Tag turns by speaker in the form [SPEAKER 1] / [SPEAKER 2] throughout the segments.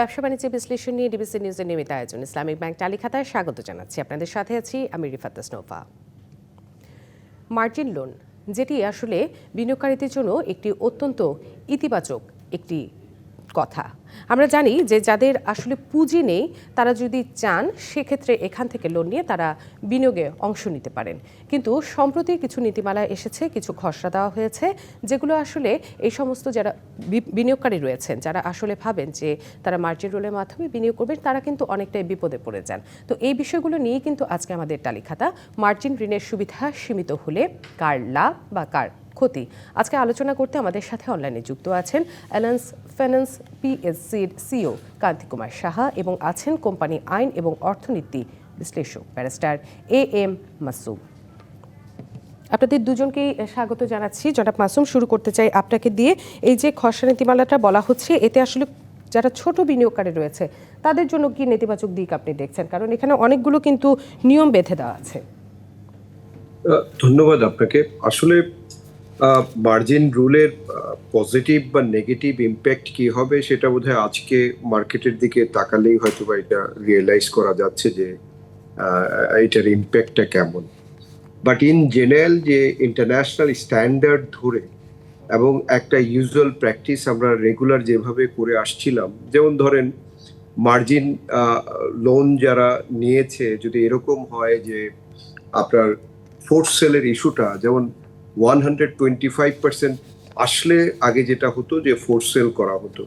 [SPEAKER 1] ব্যবসা বাণিজ্য বিশ্লেষণ নিয়ে ডিবিসি নিউজের নিয়মিত আয়োজন। ইসলামিক ব্যাংক তালিখাতায় স্বাগত জানাচ্ছি। আপনাদের সাথে আছি আমি রিফাত স্নোফা মার্জিন লোন, যেটি আসলে বিনিয়োগকারীদের জন্য একটি অত্যন্ত ইতিবাচক একটি কথা। আমরা জানি যে যাদের আসলে পুঁজি নেই, তারা যদি চান, সেক্ষেত্রে এখান থেকে লোন নিয়ে তারা বিনিয়োগে অংশ নিতে পারেন। কিন্তু সম্প্রতি কিছু নীতিমালা এসেছে, কিছু খসড়া দেওয়া হয়েছে, যেগুলো আসলে এই সমস্ত যারা বিনিয়োগকারী রয়েছেন, যারা আসলে ভাবেন যে তারা মার্জিন রোলের মাধ্যমে বিনিয়োগ করবেন, তারা কিন্তু অনেকটাই বিপদে পড়ে যান। তো এই বিষয়গুলো নিয়েই কিন্তু আজকে আমাদের তালিকাটা, মার্জিন ঋণের সুবিধা সীমিত হলে কার লাভ বা কার ক্ষতি। আজকে আলোচনা করতে আমাদের সাথে অনলাইনে যুক্ত আছেন অ্যালায়েন্স ফাইন্যান্স পিএসসির সিও কান্তি কুমার সাহা এবং আছেন কোম্পানি আইন এবং অর্থনীতি বিশ্লেষক ব্যারিস্টার এ এম মাসুম। আপনাদের দুজনকেই স্বাগত জানাচ্ছি। জনাব মাসুম, শুরু করতে চাই আপনাকে দিয়ে। এই যে খসড়া নীতিমালাটা বলা হচ্ছে, এতে আসলে যারা ছোট বিনিয়োগকারী রয়েছে, তাদের জন্য কি নেতিবাচক দিক আপনি দেখছেন? কারণ এখানে অনেকগুলো কিন্তু নিয়ম বেঁধে দেওয়া আছে।
[SPEAKER 2] ধন্যবাদ আপনাকে। আসলে মার্জিন রুলের পজিটিভ বা নেগেটিভ ইম্প্যাক্ট কি হবে সেটা বোধহয় আজকে মার্কেটের দিকে তাকালেই হয়তো বা এটা রিয়েলাইজ করা যাচ্ছে যে এটার ইম্প্যাক্টটা কেমন। বাট ইন জেনারেল যে ইন্টারন্যাশনাল স্ট্যান্ডার্ড ধরে এবং একটা ইউজুয়াল প্র্যাকটিস আমরা রেগুলার যেভাবে করে আসছিলাম, যেমন ধরেন মার্জিন লোন যারা নিয়েছে, যদি এরকম হয় যে আপনার ফোর্থ সেলের ইস্যুটা যেমন one hundred twenty five percent আসলে আগে যেটা হতো যে ফোর্থ সেল করা হতো।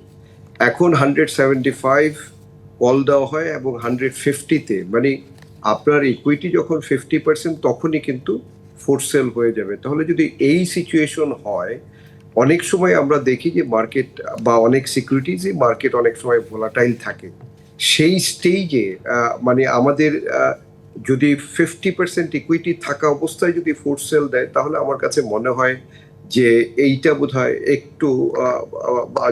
[SPEAKER 2] এখন হান্ড্রেড সেভেন্টি ফাইভ কল দেওয়া হয় এবং হান্ড্রেড ফিফটিতে মানে আপনার ইকুইটি যখন ফিফটি পার্সেন্ট তখনই কিন্তু ফোর্থ সেল হয়ে যাবে। তাহলে যদি এই সিচুয়েশন হয়, অনেক সময় আমরা দেখি যে মার্কেট বা অনেক সিকিউরিটিজই মার্কেট অনেক সময় ভোলাটাইল থাকে। সেই স্টেজে মানে আমাদের যদি ফিফটি পার্সেন্ট ইকুইটি থাকা অবস্থায় যদি ফোর্থ সেল দেয়, তাহলে আমার কাছে মনে হয় যে এইটা বোধহয় একটু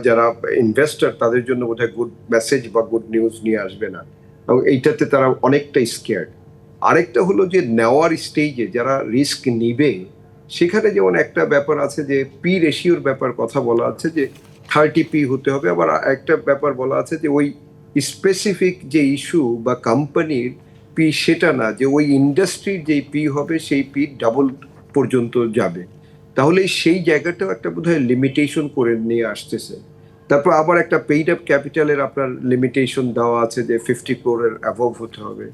[SPEAKER 2] যারা ইনভেস্টর তাদের জন্য বোধহয় গুড মেসেজ বা গুড নিউজ নিয়ে আসবে না। এবং এইটাতে তারা অনেকটা স্কেয়ার্ড আরেকটা হলো যে নেওয়ার স্টেজে যারা রিস্ক নিবে, সেখানে যেমন একটা ব্যাপার আছে যে পি রেশিওর ব্যাপার কথা বলা আছে যে থার্টি পি হতে হবে। আবার একটা ব্যাপার বলা আছে যে ওই স্পেসিফিক যে ইস্যু বা কোম্পানির পি সেটা না, যে ওই ইন্ডাস্ট্রির যেই পি হবে, সেই পি ডাবল পর্যন্ত যাবে। তাহলে সেই জায়গাটাও একটা বোধহয় লিমিটেশন করে নিয়ে আসতেছে। তারপর আবার একটা পেইড আপ ক্যাপিটালের আপনার লিমিটেশন দেওয়া আছে যে ফিফটি ক্রোরের অ্যাভভ হতে হবে।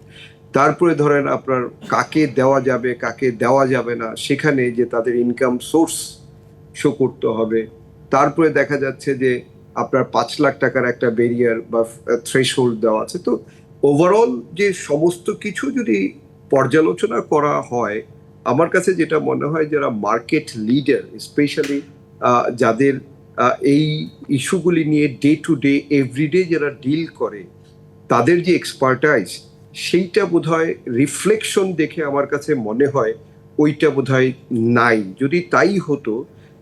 [SPEAKER 2] তারপরে ধরেন আপনার কাকে দেওয়া যাবে, কাকে দেওয়া যাবে না, সেখানে যে তাদের ইনকাম সোর্স শো করতে হবে। তারপরে দেখা যাচ্ছে যে আপনার পাঁচ লাখ টাকার একটা বেরিয়ার বা থ্রেশ হোল্ড দেওয়া আছে। তো ওভারঅল যে সমস্ত কিছু যদি পর্যালোচনা করা হয়, আমার কাছে যেটা মনে হয় যারা মার্কেট লিডার স্পেশালি যাদের এই ইস্যুগুলি নিয়ে ডে টু ডে এভরিডে যারা ডিল করে, তাদের যে এক্সপার্টাইজ সেইটা বোধহয় রিফ্লেকশন দেখে আমার কাছে মনে হয় ওইটা বোধহয় নাই। যদি তাই হতো,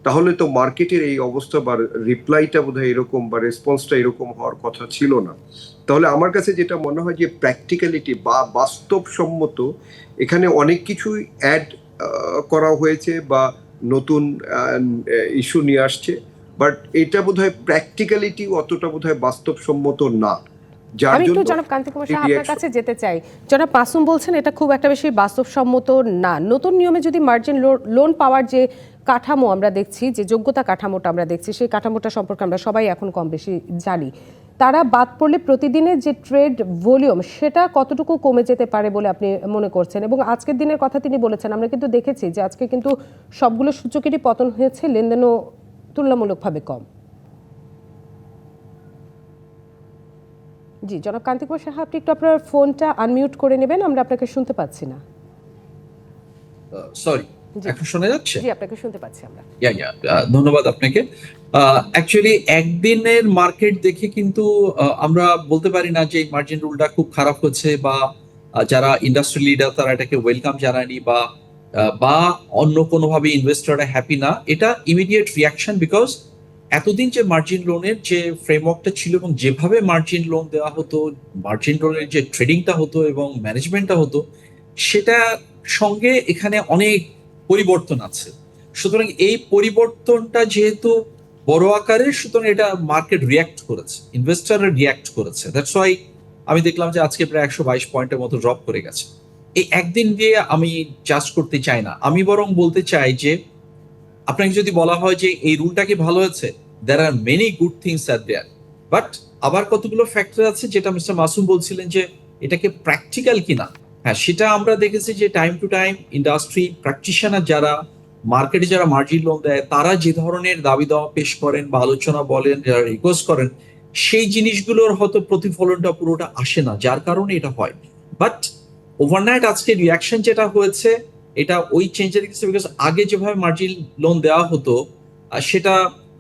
[SPEAKER 2] তাহলে তো মার্কেটের এই অবস্থা বা রিপ্লাইটা বোধহয় এরকম বা রেসপন্সটা এরকম হওয়ার কথা ছিল না। তাহলে আমার কাছে যেটা মনে হয় যে প্র্যাকটিক্যালিটি বা বাস্তবসম্মত এখানে অনেক কিছুই অ্যাড করা হয়েছে বা নতুন ইস্যু নিয়ে আসছে। বাট এটা বোধহয় প্র্যাকটিক্যালিটি অতটা বোধহয় বাস্তবসম্মত না। যার
[SPEAKER 1] আমি একটু জনাব কান্তি কুমার সাহা আপনার কাছে যেতে চাই। জনাব মাসুম বলছেন এটা খুব একটা বেশি বাস্তবসম্মত না। নতুন নিয়মে যদি মার্জিন লোন পাওয়ার যে কাঠামো আমরা দেখছি যে যোগ্যতা কাঠামোটা আমরা দেখছি সেই কাঠামোটা সম্পর্কে আমরা সবাই এখন কম বেশি জানি। তারা বাদ পড়লে প্রতিদিনের যে ট্রেড ভলিউম, সেটা কতটুকু কমে যেতে পারে বলে আপনি মনে করছেন? এবং আজকের দিনের কথা তিনি বলেছেন, আমরা কিন্তু দেখেছি যে আজকে কিন্তু সবগুলো সূচকেরই পতন হয়েছে, লেনদেনও তুলনামূলকভাবে কম। জি, জনাব কান্তি কুমার সাহা, আপনি একটু আপনার ফোনটা আনমিউট করে নেবেন, আমরা আপনাকে শুনতে পাচ্ছি না।
[SPEAKER 3] সরি। এখন শোনা যাচ্ছে?
[SPEAKER 1] জি আপনাকে শুনতে পাচ্ছি আমরা।
[SPEAKER 3] ইয়া ইয়া ধন্যবাদ আপনাকে। অ্যাকচুয়ালি একদিনের মার্কেট দেখে কিন্তু আমরা বলতে পারি না যে মার্জিন রুলটা খুব খারাপ হচ্ছে বা যারা ইন্ডাস্ট্রি লিডার তারা এটাকে ওয়েলকাম জানায়নি বা বা অন্য কোনোভাবে ইনভেস্টররা হ্যাপি না। এটা ইমিডিয়েট রিয়াকশন বিকজ এতদিন যে মার্জিন লোনের যে ফ্রেমওয়ার্কটা ছিল এবং যেভাবে মার্জিন লোন দেওয়া হতো মার্জিন লোনের যে ট্রেডিংটা হতো এবং ম্যানেজমেন্টটা হতো সেটা সঙ্গে এখানে অনেক পরিবর্তন আছে। সুতরাং এই পরিবর্তনটা যেহেতু বড় আকারের সুতরাং এটা মার্কেট রিয়াক্ট করেছে ইনভেস্টাররা রিয়াক্ট করেছে। দ্যাটস ওয়াই আমি দেখলাম যে আজকে প্রায় একশো বাইশ পয়েন্টের মতো ড্রপ করে গেছে। এই একদিন দিয়ে আমি জাজ করতে চাই না। আমি বরং বলতে চাই যে, আপনাকে যদি বলা হয় যে এই রুলটা কি ভালো হয়েছে there are many good things are there but আবার কতগুলো ফ্যাক্টর আছে যেটা মিস্টার মাসুম বলছিলেন যে, এটাকে প্র্যাকটিক্যাল কিনা? হ্যাঁ সেটা আমরা দেখেছি যে time to time industry practitioner যারা মার্কেটে যারা মার্জিন লোন দেয়, তারা যে ধরনের দাবি দাওয়া পেশ করেন বা আলোচনা বলেন, যারা রিকোয়েস্ট করেন, সেই জিনিসগুলোর হয়তো প্রতিফলনটা পুরোটা আসে না, যার কারণে এটা হয়। বাট ওভারনাইট আজকে রিয়াকশন যেটা হয়েছে, এটা ওই চেঞ্জের কিছু বিকজ আগে যেভাবে মার্জিন লোন দেওয়া হতো সেটা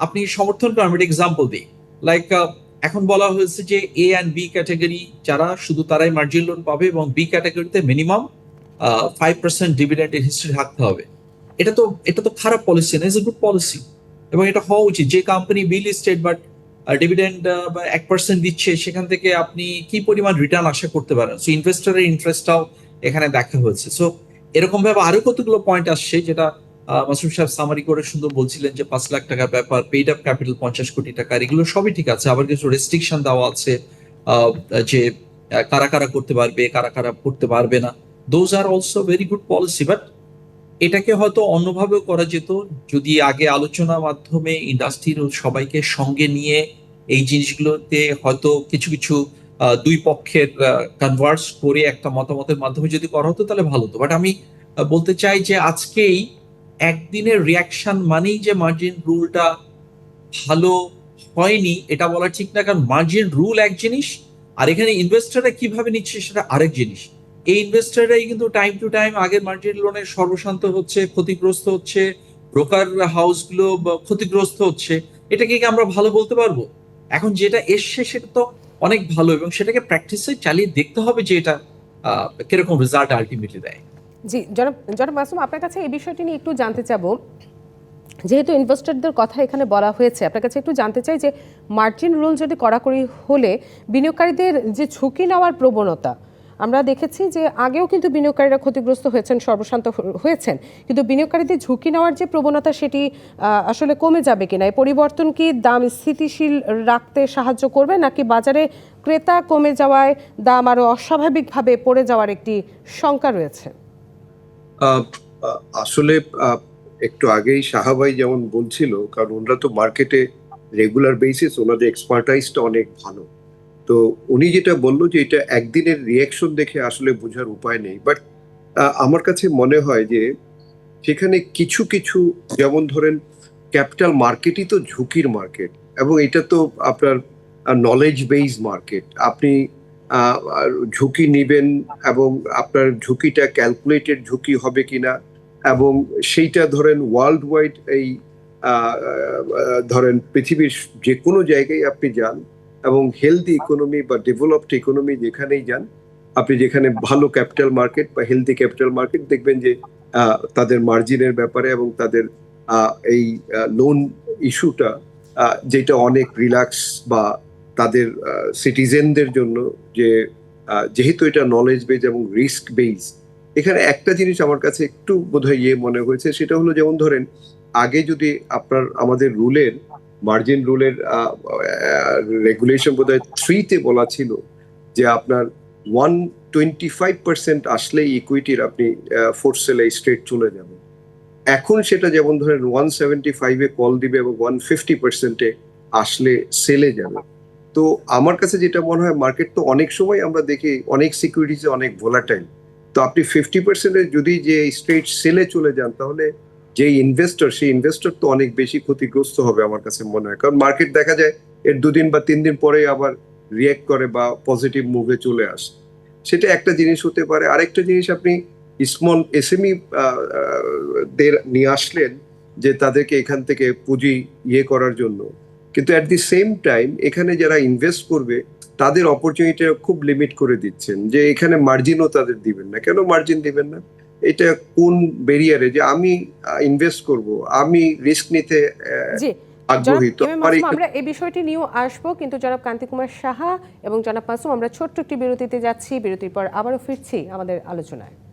[SPEAKER 3] আপনি সমর্থন করেন, আমি এক্সাম্পল দিই। লাইক এখন বলা হয়েছে যে এ অ্যান্ড বি ক্যাটাগরি যারা শুধু তারাই মার্জিন লোন পাবে এবং বি ক্যাটাগরিতে মিনিমাম ফাইভ পার্সেন্ট ডিভিডেন্টের হিস্ট্রি থাকতে হবে। এটা তো এটা তো খারাপ পলিসি না ইজ এ গুড পলিসি এবং এটা হওয়া উচিত, যে company B listed but dividend বা এক পার্সেন্ট দিচ্ছে, সেখান থেকে আপনি কি পরিমাণ রিটার্ন আশা করতে পারেন? সো ইনভেস্টরের ইন্টারেস্টটাও এখানে দেখা হয়েছে। সো এরকম ভাবে আরও কতগুলো পয়েন্ট আসছে যেটা মাসুম সাহেব সামারি করে সুন্দর বলছিলেন যে পাঁচ লাখ টাকার ব্যাপার পেইড আপ ক্যাপিটাল পঞ্চাশ কোটি টাকা এগুলো সবই ঠিক আছে। আবার কিছু রেস্ট্রিকশন দেওয়া আছে যে কারা কারা করতে পারবে, কারা কারা করতে পারবে না। Those are also very good policy but এটাকে হয়তো অন্যভাবেও করা যেত, যদি আগে আলোচনার মাধ্যমে ইন্ডাস্ট্রির সবাইকে সঙ্গে নিয়ে এই জিনিসগুলোতে হয়তো কিছু কিছু দুই পক্ষের কনভার্স করে একটা মতামতের মাধ্যমে যদি করা হতো তাহলে ভালো হতো। বাট আমি বলতে চাই যে আজকেই একদিনের রিয়াকশন মানেই যে মার্জিন রুলটা ভালো হয়নি, এটা বলা ঠিক না, কারণ মার্জিন রুল এক জিনিস, আর এখানে ইনভেস্টররা কীভাবে নিচ্ছে সেটা আরেক জিনিস। এই ইনভেস্টররাই কিন্তু টাইম টু টাইম আগের মার্জিন লোনের সর্বশান্ত হচ্ছে, ক্ষতিগ্রস্ত হচ্ছে ব্রোকার হাউসগুলো ক্ষতিগ্রস্ত হচ্ছে, এটাকে কি আমরা ভালো বলতে পারব? এখন যেটা এসছে সেটা তো অনেক ভালো এবং সেটাকে প্র্যাকটিসে চালিয়ে দেখতে হবে যে এটা কীরকম রেজাল্ট আলটিমেটলি দেয়।
[SPEAKER 1] জি, জনাব জনাব মাসুম, আপনার কাছে এই বিষয়টি নিয়ে একটু জানতে চাবো। যেহেতু ইনভেস্টরদের কথা এখানে বলা হয়েছে, আপনার কাছে একটু জানতে চাই যে মার্জিন রুল যদি কড়াকড়ি হলে বিনিয়োগকারীদের যে ঝুঁকি নেওয়ার প্রবণতা, আমরা দেখেছি যে আগেও কিন্তু বিনিয়োগকারীরা ক্ষতিগ্রস্ত হয়েছেন, সর্বশান্ত হয়েছেন। কিন্তু বিনিয়োগকারীদের ঝুঁকি নেওয়ার যে প্রবণতা, সেটি আসলে কমে যাবে কিনা? এই পরিবর্তন কি দাম স্থিতিশীল রাখতে সাহায্য করবে, নাকি বাজারে ক্রেতা কমে যাওয়ায় দাম আরও অস্বাভাবিকভাবে পড়ে যাওয়ার একটি শঙ্কা রয়েছে?
[SPEAKER 2] আসলে একটু আগেই সাহাবাই যেমন বলছিল, কারণ ওনারা তো মার্কেটে রেগুলার বেসিস ওনাদের এক্সপার্টাইজটা অনেক ভালো। তো উনি যেটা বলল যে এটা একদিনের রিয়াকশন দেখে আসলে বোঝার উপায় নেই। বাট আমার কাছে মনে হয় যে সেখানে কিছু কিছু যেমন ধরেন ক্যাপিটাল মার্কেটই তো ঝুঁকির মার্কেট এবং এটা তো আপনার নলেজ বেইজ মার্কেট আপনি ঝুঁকি নিবেন এবং আপনার ঝুঁকিটা ক্যালকুলেটেড ঝুঁকি হবে কিনা এবং সেইটা ধরেন ওয়ার্ল্ড ওয়াইড এই ধরেন পৃথিবীর যে কোনো জায়গায় আপনি যান এবং হেলদি ইকোনমি বা ডেভেলপড ইকোনমি যেখানেই যান, আপনি যেখানে ভালো ক্যাপিটাল মার্কেট বা হেলদি ক্যাপিটাল মার্কেট দেখবেন যে তাদের মার্জিনের ব্যাপারে এবং তাদের এই লোন ইস্যুটা যেটা অনেক রিল্যাক্স বা তাদের সিটিজেনদের জন্য যে যেহেতু এটা নলেজ বেজ এবং রিস্ক বেজ এখানে একটা জিনিস আমার কাছে একটু বোধহয় ইয়ে মনে হয়েছে, সেটা হলো যেমন ধরেন, আগে যদি আপনার, আমাদের রুলের মার্জিন রুলের রেগুলেশন বোধহয় থ্রিতে বলা ছিল যে আপনার ওয়ান টোয়েন্টি ফাইভ পার্সেন্ট আসলেই ইকুইটির আপনি ফোর্থ সেলে স্ট্রেট চলে যাবেন এখন সেটা যেমন ধরেন ওয়ান সেভেন্টি ফাইভে কল দিবে এবং ওয়ান ফিফটি পার্সেন্টে আসলে সেলে যাবে। তো আমার কাছে যেটা মনে হয় মার্কেট তো অনেক সময় আমরা দেখি অনেক সিকিউরিটিতে অনেক ভোলাটাইল তো আপনি ফিফটি পার্সেন্টের যদি যে স্ট্রেট সেলে চলে যান, তাহলে যে ইনভেস্টর সেই ইনভেস্টর তো অনেক বেশি ক্ষতিগ্রস্ত হবে আমার কাছে মনে হয়। কারণ মার্কেট দেখা যায় এর দুদিন বা তিন দিন পরেই আবার রিয়েক্ট করে বা পজিটিভ মুভে চলে আসে। সেটা একটা জিনিস হতে পারে। আরেকটা জিনিস আপনি স্মল এসএমই দের নিয়ে আসলেন যে তাদেরকে এখান থেকে পুঁজি ইয়ে করার জন্য। কিন্তু অ্যাট দি সেম টাইম এখানে যারা ইনভেস্ট করবে তাদের অপরচুনিটি খুব লিমিট করে দিচ্ছেন যে এখানে মার্জিনও তাদের দিবেন না। কেন মার্জিন দিবেন না? এটা কোন বেরিয়ারে যে আমি ইনভেস্ট করব আমি রিস্ক নিতে এখানে-
[SPEAKER 1] আমরা এই বিষয়টি নিয়েও আসব কিন্তু জনাব কান্তি কুমার সাহা এবং জনাব মাসুম আমরা ছোট্ট একটি বিরতিতে যাচ্ছি। বিরতির পর আবারও ফিরছি আমাদের আলোচনায়।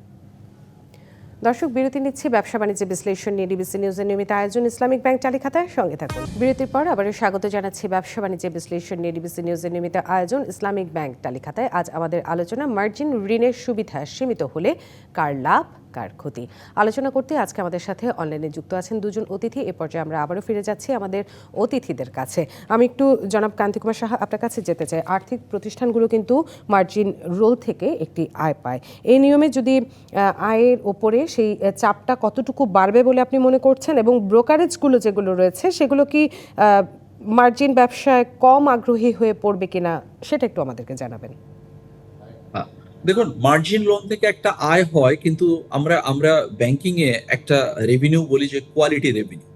[SPEAKER 1] দর্শক, বিরতি নিচ্ছে ব্যবসা বাণিজ্য বিশ্লেষণ নিয়ে ডিবিসি নিউজের নিয়মিত আয়োজন ইসলামিক ব্যাংক চালিখাতায় সঙ্গে থাকুন। বিরতির পর আবারও স্বাগত জানাচ্ছি ব্যবসা বাণিজ্য বিশ্লেষণ নিয়ে ডিবিসি নিউজের নিয়মিত আয়োজন ইসলামিক ব্যাংক তালিকাতায় আজ আমাদের আলোচনা মার্জিন ঋণের সুবিধা সীমিত হলে কার লাভ? কার ক্ষতি। আলোচনা করতে আজকে আমাদের সাথে অনলাইনে যুক্ত আছেন দুজন অতিথি। এ পর্যায়ে আমরা আবারও ফিরে যাচ্ছি আমাদের অতিথিদের কাছে। আমি একটু জনাব কান্তি কুমার সাহা আপনার কাছে যেতে চাই। আর্থিক প্রতিষ্ঠানগুলো কিন্তু মার্জিন রোল থেকে একটি আয় পায়। এই নিয়মে যদি আয়ের ওপরে সেই চাপটা কতটুকু বাড়বে বলে আপনি মনে করছেন এবং ব্রোকারেজগুলো যেগুলো রয়েছে সেগুলো কি মার্জিন ব্যবসায় কম আগ্রহী হয়ে পড়বে কিনা সেটা একটু আমাদেরকে জানাবেন।
[SPEAKER 3] দেখুন মার্জিন লোন থেকে একটা আয় হয়, কিন্তু আমরা আমরা ব্যাংকিং এ একটা রেভিনিউ বলি যে কোয়ালিটি রেভিনিউ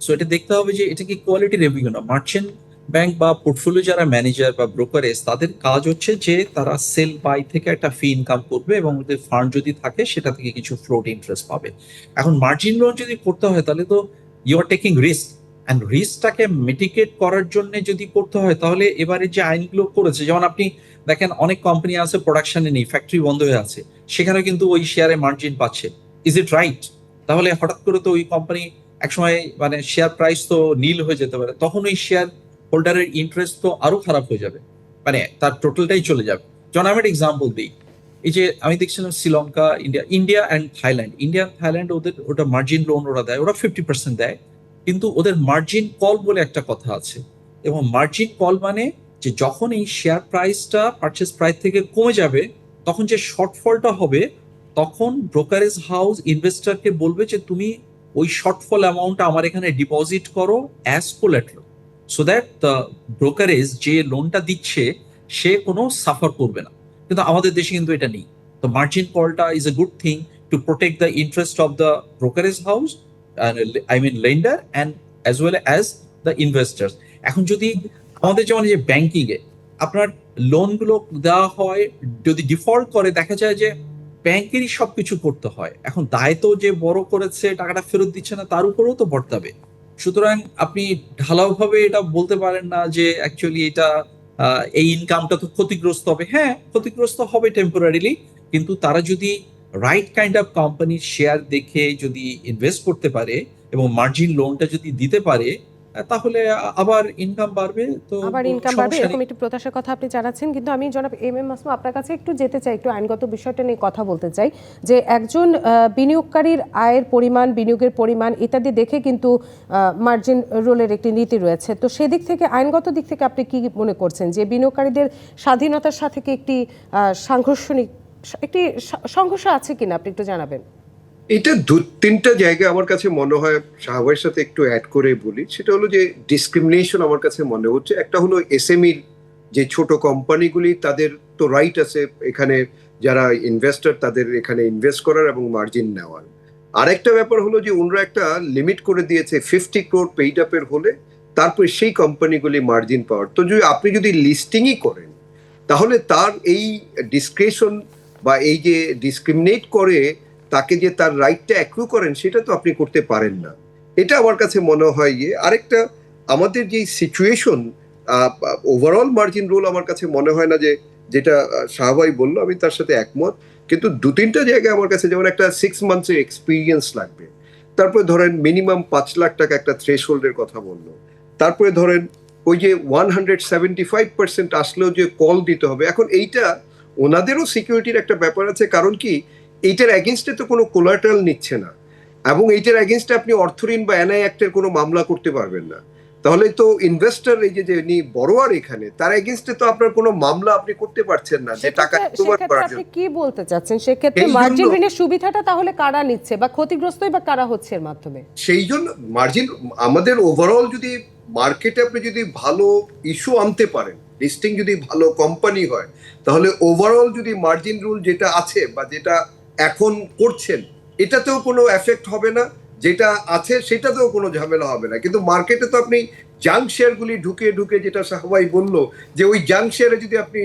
[SPEAKER 3] সো এটা দেখতে হবে যে এটা কি কোয়ালিটি রেভিনিউ না। মার্চেন্ট ব্যাংক বা পোর্টফোলিও যারা ম্যানেজার বা ব্রোকারেজ তাদের কাজ হচ্ছে যে তারা সেল বাই থেকে একটা ফি ইনকাম করবে এবং ওদের ফান্ড যদি থাকে, সেটা থেকে কিছু ফ্লোট ইন্টারেস্ট পাবে। এখন মার্জিন লোন যদি করতে হয়, তাহলে তো you are taking risk and রিস্কটাকে mitigate করার জন্য যদি করতে হয়, তাহলে এবারে যে আইনগুলো করেছে, যেমন আপনি দেখেন অনেক কোম্পানি আছে প্রোডাকশনে নেই ফ্যাক্টরি বন্ধ হয়ে আছে সেখানে কিন্তু ওই শেয়ারে মার্জিন পাচ্ছে। ইজ ইট রাইট তাহলে হঠাৎ করে তো ওই কোম্পানি একসময় মানে শেয়ার প্রাইস তো নীল হয়ে যেতে পারে, তখন ওই শেয়ার হোল্ডারের ইন্টারেস্ট তো আরও খারাপ হয়ে যাবে। মানে তার টোটালটাই চলে যাবে। যেমন আমি একটা এক্সাম্পল দিই, এই যে আমি দেখছিলাম Sri Lanka, India India and Thailand India Thailand ওদের ওটা মার্জিন লোন ওরা দেয়, ওরা ফিফটি পার্সেন্ট দেয়। কিন্তু ওদের মার্জিন কল বলে একটা কথা আছে। এবং মার্জিন কল মানে যে যখন এই শেয়ার প্রাইসটা পারচেস প্রাইস থেকে কমে যাবে, তখন যে শর্টফলটা হবে, তখন ব্রোকারেজ হাউস ইনভেস্টরকে বলবে যে তুমি ওই শর্টফল অ্যামাউন্ট আমার এখানে ডিপোজিট করো as collateral so that the brokerage যে লোনটা দিচ্ছে, সে কোনো সাফার করবে না। কিন্তু আমাদের দেশে কিন্তু এটা নেই। তো মার্জিন কলটা is a good thing to protect the interest of the brokerage house I mean lender and as well as the investors এখন যদি আমাদের যেমন যে ব্যাংকিং এ আপনার লোনগুলো দেওয়া হয়, যদি ডিফল্ট করে, দেখা যায় যে ব্যাংকেরই সবকিছু করতে হয়। এখন দায় তো যে বড় করেছে, টাকাটা ফেরত দিচ্ছে না, তার উপরেও তো বর্তাবে। সুতরাং আপনি ঢালাওভাবে এটা বলতে পারেন না যে অ্যাকচুয়ালি এটা এই ইনকামটা তো ক্ষতিগ্রস্ত হবে। হ্যাঁ ক্ষতিগ্রস্ত হবে টেম্পোরারিলি কিন্তু তারা যদি রাইট কাইন্ড অফ কোম্পানির শেয়ার দেখে যদি ইনভেস্ট করতে পারে এবং মার্জিন লোনটা যদি দিতে পারে তাহলে আবার ইনকাম বাড়বে। তো
[SPEAKER 1] আবার ইনকাম বাড়বে এরকম একটি প্রত্যাশার কথা আপনি জানাচ্ছেন কিন্তু আমি জনাব এম এম মাসমু আপনার কাছে একটু যেতে চাই একটু আইনগত বিষয়টা নিয়ে কথা বলতে চাই যে একজন বিনিয়োগকারীর আয়ের পরিমাণ বিনিয়োগের পরিমাণ ইত্যাদি দেখে কিন্তু মার্জিন রোলের একটি নীতি রয়েছে। তো সেদিক থেকে আইনগত দিক থেকে আপনি কি মনে করছেন যে বিনিয়োগকারীদের স্বাধীনতার সাথে কি একটি সাংঘর্ষণিক একটি সংঘর্ষ আছে কিনা আপনি একটু জানাবেন?
[SPEAKER 2] এটা দু তিনটা জায়গা আমার কাছে মনে হয় শাহবাইয়ের সাথে একটু অ্যাড করে বলি। সেটা হলো যে ডিসক্রিমিনেশন আমার কাছে মনে হচ্ছে। একটা হলো এসএমইর যে ছোট কোম্পানিগুলি তাদের তো রাইট আছে এখানে যারা ইনভেস্টর তাদের এখানে ইনভেস্ট করার এবং মার্জিন নেওয়ার। আরেকটা ব্যাপার হলো যে ওনারা একটা লিমিট করে দিয়েছে ফিফটি ক্রোড পেইড আপের হলে, তারপরে সেই কোম্পানিগুলি মার্জিন পাওয়ার। তো যদি আপনি যদি লিস্টিংই করেন, তাহলে তার এই ডিসক্রিপশন বা এই যে ডিসক্রিমিনেট করে, তাকে যে তার রাইটটা অ্যাক্রু করেন, সেটা তো আপনি করতে পারেন না। এটা আমার কাছে মনে হয় ইয়ে আরেকটা আমাদের যে সিচুয়েশন ওভারঅল মার্জিন রোল আমার কাছে মনে হয় না যে যেটা শাহবাই বলল, আমি তার সাথে একমত। কিন্তু দু তিনটা জায়গায় আমার কাছে যেমন একটা সিক্স মান্থসের এক্সপিরিয়েন্স লাগবে। তারপরে ধরেন মিনিমাম পাঁচ লাখ টাকা একটা থ্রেশ হোল্ডের কথা বলল। তারপরে ধরেন ওই যে one hundred seventy five percent আসলেও যে কল দিতে হবে। এখন এইটা ওনাদেরও সিকিউরিটির একটা ব্যাপার আছে কারণ কি এইটার অ্যাগেনস্টে তো কোনো কোলাটারাল নিচ্ছে না। এবং এইটার অ্যাগেনস্টে আপনি অর্থঋণ বা এনআই অ্যাক্টের কোনো মামলা করতে পারবেন না। তাহলে তো ইনভেস্টর এই যে যিনি বড়োয়ার এখানে তার এগেনস্টে তো আপনার কোনো মামলা আপনি করতে পারছেন না যে টাকা রিকভার করার
[SPEAKER 1] আপনি
[SPEAKER 2] জন্য
[SPEAKER 1] কি বলতে চাচ্ছেন? সেক্ষেত্রে মার্জিন ঋণের সুবিধাটা তাহলে কারা নিচ্ছে বা ক্ষতিগ্রস্তই বা কারা হচ্ছে এর মাধ্যমে?
[SPEAKER 2] সেই জন্য মার্জিন আমাদের ওভারঅল যদি মার্কেটে আপনি যদি ভালো ইস্যু আনতে পারেন লিস্টিং যদি ভালো কোম্পানি হয়, তাহলে ওভারঅল যদি মার্জিন রুল যেটা আছে বা যেটা এখন করছেন, এটাতেও কোনো এফেক্ট হবে না। যেটা আছে সেটাতেও কোনো ঝামেলা হবে না। কিন্তু মার্কেটে তো আপনি জাঙ্ক শেয়ারগুলি ঢুকে ঢুকে যেটা সাহবাই বলল, যে ওই জাঙ্ক শেয়ারে যদি আপনি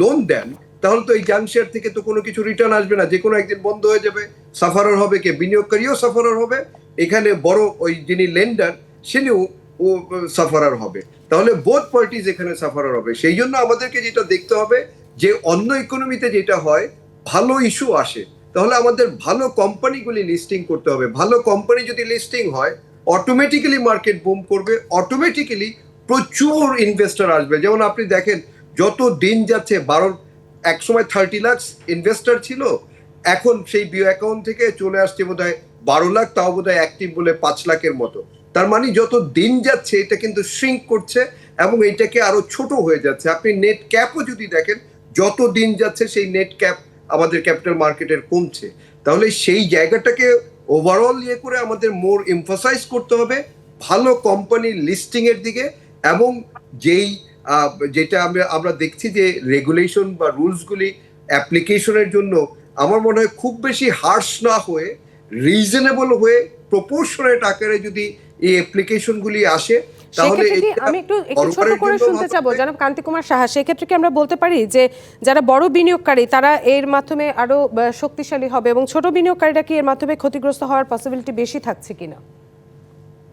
[SPEAKER 2] লোন দেন, তাহলে তো এই জাঙ্ক শেয়ার থেকে তো কোনো কিছু রিটার্ন আসবে না। যে কোনো একদিন বন্ধ হয়ে যাবে। সাফারার হবে কে? বিনিয়োগকারীও সাফারার হবে। এখানে বড় ওই যিনি লেন্ডার সেনিও ও সাফারার হবে। তাহলে বোথ পার্টিজ এখানে সাফারার হবে। সেই জন্য আমাদেরকে যেটা দেখতে হবে, যে অন্য ইকোনমিতে যেটা হয়, ভালো ইস্যু আসে। তাহলে আমাদের ভালো কোম্পানিগুলি লিস্টিং করতে হবে। ভালো কোম্পানি যদি লিস্টিং হয় অটোমেটিক্যালি মার্কেট বুম করবে। অটোমেটিক্যালি প্রচুর ইনভেস্টর আসবে। যেমন আপনি দেখেন, যত দিন যাচ্ছে, বারো, এক সময় থার্টি লাক্স ইনভেস্টর ছিল। এখন সেই বিও অ্যাকাউন্ট থেকে চলে আসছে বোধ হয় বারো লাখ, তাও বোধ হয় অ্যাক্টিভ বলে পাঁচ লাখের মতো। তার মানে যত দিন যাচ্ছে, এটা কিন্তু শ্রিঙ্ক করছে এবং এটাকে আরও ছোট হয়ে যাচ্ছে। আপনি নেট ক্যাপও যদি দেখেন, যত দিন যাচ্ছে, সেই নেট ক্যাপ আমাদের ক্যাপিটাল মার্কেটের কমছে। তাহলে সেই জায়গাটাকে ওভারঅল ইয়ে করে আমাদের মোর এমফাসাইজ করতে হবে ভালো কোম্পানি লিস্টিং এর দিকে এবং যেই যেটা আমরা আমরা দেখছি যে রেগুলেশন বা রুলসগুলি অ্যাপ্লিকেশনের জন্য আমার মনে হয় খুব বেশি হার্শ না হয়ে রিজনেবল হয়ে প্রপোর্শনেট আকারে যদি এই অ্যাপ্লিকেশনগুলি আসে তাহলে
[SPEAKER 1] আমি একটু একটু ছোট করে শুনতে চাবো। জনাব কান্তি কুমার সাহা সেক্ষেত্রে কি আমরা বলতে পারি যে যারা বড় বিনিয়োগকারী তারা এর মাধ্যমে আরও শক্তিশালী হবে এবং ছোট বিনিয়োগকারীরা কি এর মাধ্যমে ক্ষতিগ্রস্ত হওয়ার পসিবিলিটি বেশি থাকছে কিনা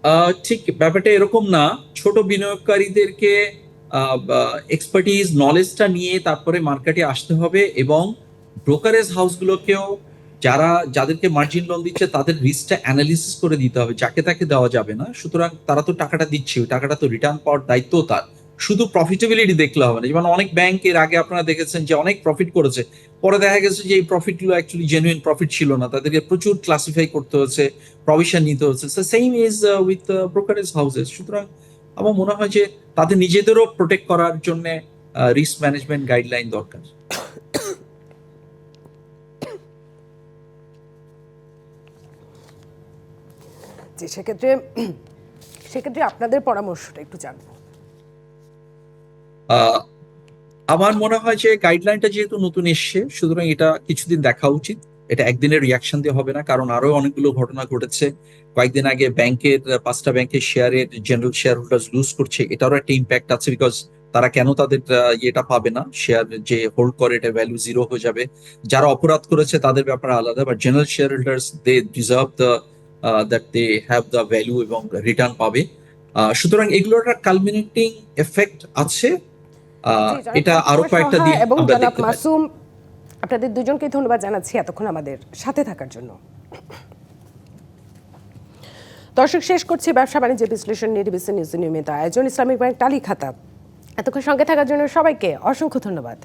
[SPEAKER 3] আহ, ঠিক ব্যাপারটা এরকম না ছোট বিনিয়োগকারীদেরকে এক্সপার্টিজ নলেজটা নিয়ে তারপরে মার্কেটে আসতে হবে এবং ব্রোকারেজ হাউসগুলোকেও যারা, যাদেরকে মার্জিন লোন দিচ্ছে, তাদের রিস্কটা অ্যানালিসিস করে দিতে হবে, যাকে তাকে দেওয়া যাবে না। সুতরাং তারা তো টাকাটা দিচ্ছে, ওই টাকাটা তো রিটার্ন পাওয়ার দায়িত্ব তার। শুধু প্রফিটেবিলিটি দেখলে হবে না। যেমন অনেক ব্যাংক এর আগে আপনারা দেখেছেন যে অনেক প্রফিট করেছে। পরে দেখা গেছে যে এই প্রফিটগুলো অ্যাকচুয়ালি জেনুইন প্রফিট ছিল না। তাদেরকে প্রচুর ক্লাসিফাই করতে হচ্ছে প্রভিশন নিতে হচ্ছে। Same is with brokerage houses সুতরাং আমার মনে হয় যে তাদের নিজেদেরও প্রোটেক্ট করার জন্য রিস্ক ম্যানেজমেন্ট গাইডলাইন দরকার।
[SPEAKER 1] যে সেক্ষেত্রে সেক্ষেত্রে আপনাদের পরামর্শটা একটু জানব।
[SPEAKER 3] আমার মনে হয় যে গাইডলাইনটা যেহেতু নতুন এসছে, সুতরাং এটা কিছুদিন দেখা উচিত। এটা একদিনের রিয়াকশন দিয়ে হবে না, কারণ আরও অনেকগুলো ঘটনা ঘটেছে। কয়েকদিন আগে ব্যাংকের, পাঁচটা ব্যাংকের শেয়ারের জেনারেল শেয়ার হোল্ডার্স লুজ করছে, এটারও একটা ইম্প্যাক্ট আছে বিকজ তারা কেন তাদের ইয়েটা পাবে না? শেয়ার যে হোল্ড করে, এটা ভ্যালু জিরো হয়ে যাবে। যারা অপরাধ করেছে তাদের ব্যাপারে আলাদা but general shareholders they deserve the that they have the value এবং রিটার্ন পাবে। সুতরাং এগুলোর একটা কালমিনেটিং এফেক্ট আছে এটা
[SPEAKER 1] আরও
[SPEAKER 3] কয়েকটা দিন
[SPEAKER 1] এবং জনাব মাসুম আপনাদের দুজনকে ধন্যবাদ জানাচ্ছি এতক্ষণ আমাদের সাথে থাকার জন্য। দর্শক শেষ করছি ব্যবসা বাণিজ্য বিশ্লেষণ নিয়ে ডিবিসি নিউজ নিয়মিত আয়োজন। ইসলামিক ব্যাংক টালি খাতা। এতক্ষণ সঙ্গে থাকার জন্য সবাইকে অসংখ্য ধন্যবাদ।